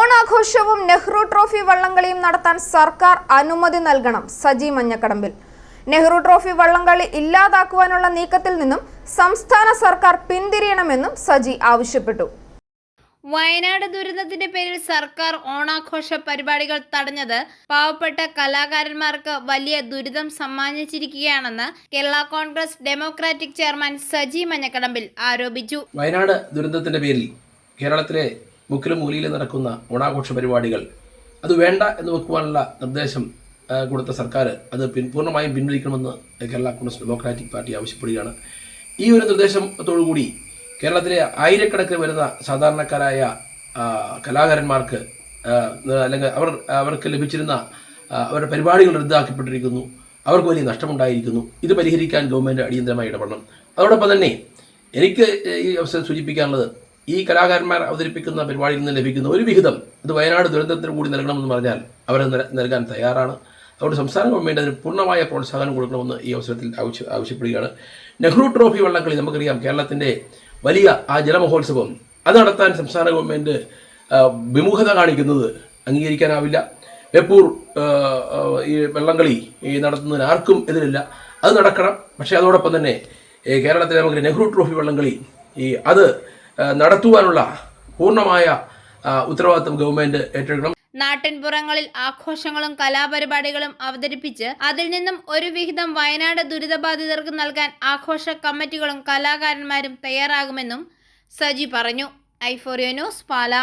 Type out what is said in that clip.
ഓണാഘോഷവും Nehru trophy വള്ളംകളിയും നടത്താൻ സർക്കാർ അനുമതി നൽകണം സജി മഞ്ഞക്കടമ്പിൽ. നെഹ്റു ട്രോഫി വള്ളംകളി ഇല്ലാതാക്കുവാനുള്ള നീക്കത്തിൽ നിന്നും സംസ്ഥാന സർക്കാർ പിന്തിരിയണമെന്നും സജി ആവശ്യപ്പെട്ടു. വയനാട് ദുരന്തത്തിന്റെ പേരിൽ സർക്കാർ ഓണാഘോഷ പരിപാടികൾ തടഞ്ഞത് പാവപ്പെട്ട കലാകാരന്മാർക്ക് വലിയ ദുരിതം സമ്മാനിച്ചിരിക്കുകയാണെന്ന് Kerala Congress Democratic chairman Saji Manjakadambil ആരോപിച്ചു. വയനാട് ദുരന്തത്തിന്റെ പേരിൽ കേരളത്തിലെ മുക്കിലും നടക്കുന്ന ഓണാഘോഷ പരിപാടികൾ. അത് വേണ്ട എന്ന് വെക്കുവാനുള്ള നിർദ്ദേശം കൊടുത്ത സർക്കാർ അത് പിൻ പൂർണമായും പിൻവലിക്കണമെന്ന് കേരള കോൺഗ്രസ് ഡെമോക്രാറ്റിക് പാർട്ടി ആവശ്യപ്പെടുകയാണ്. ഈ ഒരു നിർദ്ദേശത്തോടുകൂടി കേരളത്തിലെ ആയിരക്കണക്കിന് വരുന്ന സാധാരണക്കാരായ കലാകാരന്മാർക്ക് അല്ലെങ്കിൽ അവർ അവർക്ക് ലഭിച്ചിരുന്ന അവരുടെ പരിപാടികൾ റദ്ദാക്കപ്പെട്ടിരിക്കുന്നു. അവർക്ക് വലിയ നഷ്ടമുണ്ടായിരിക്കുന്നു. ഇത് പരിഹരിക്കാൻ ഗവൺമെന്റ് അടിയന്തരമായി ഇടപെടണം. അതോടൊപ്പം തന്നെ എനിക്ക് ഈ അവസരം സൂചിപ്പിക്കാനുള്ളത് ഈ കലാകാരന്മാർ അവതരിപ്പിക്കുന്ന പരിപാടിയിൽ നിന്ന് ലഭിക്കുന്ന ഒരു വിഹിതം ഇത് വയനാട് ദുരന്തത്തിന് കൂടി നൽകണമെന്ന് പറഞ്ഞാൽ അവർ നൽകാൻ തയ്യാറാണ്. അതുകൊണ്ട് സംസ്ഥാന ഗവൺമെന്റ് അതിന് പൂർണമായ പ്രോത്സാഹനം കൊടുക്കണമെന്ന് ഈ അവസരത്തിൽ ആവശ്യ ആവശ്യപ്പെടുകയാണ്. നെഹ്റു ട്രോഫി വള്ളംകളി നമുക്കറിയാം കേരളത്തിന്റെ വലിയ ആ ജലമഹോത്സവം. അത് നടത്താൻ സംസ്ഥാന ഗവൺമെന്റ് വിമുഖത കാണിക്കുന്നത് അംഗീകരിക്കാനാവില്ല. ആ, ഈ വള്ളംകളി ഈ നടത്തുന്നതിന് ആർക്കും എതിരില്ല. അത് നടക്കണം. പക്ഷേ അതോടൊപ്പം തന്നെ കേരളത്തിലെ നമുക്ക് നെഹ്റു ട്രോഫി വള്ളംകളി ഈ അത് നടത്തുവാനുള്ള പൂർണമായ ഉത്തരവാദിത്വം ഗവൺമെന്റ് ഏറ്റെടുക്കണം. നാട്ടിൻപുറങ്ങളിൽ ആഘോഷങ്ങളും കലാപരിപാടികളും അവതരിപ്പിച്ച് അതിൽ നിന്നും ഒരു വിഹിതം വയനാട് ദുരിതബാധിതർക്ക് നൽകാൻ ആഘോഷ കമ്മിറ്റികളും കലാകാരന്മാരും തയ്യാറാകുമെന്നും സജി പറഞ്ഞു. ഐഫോറിയോ ന്യൂസ് പാല.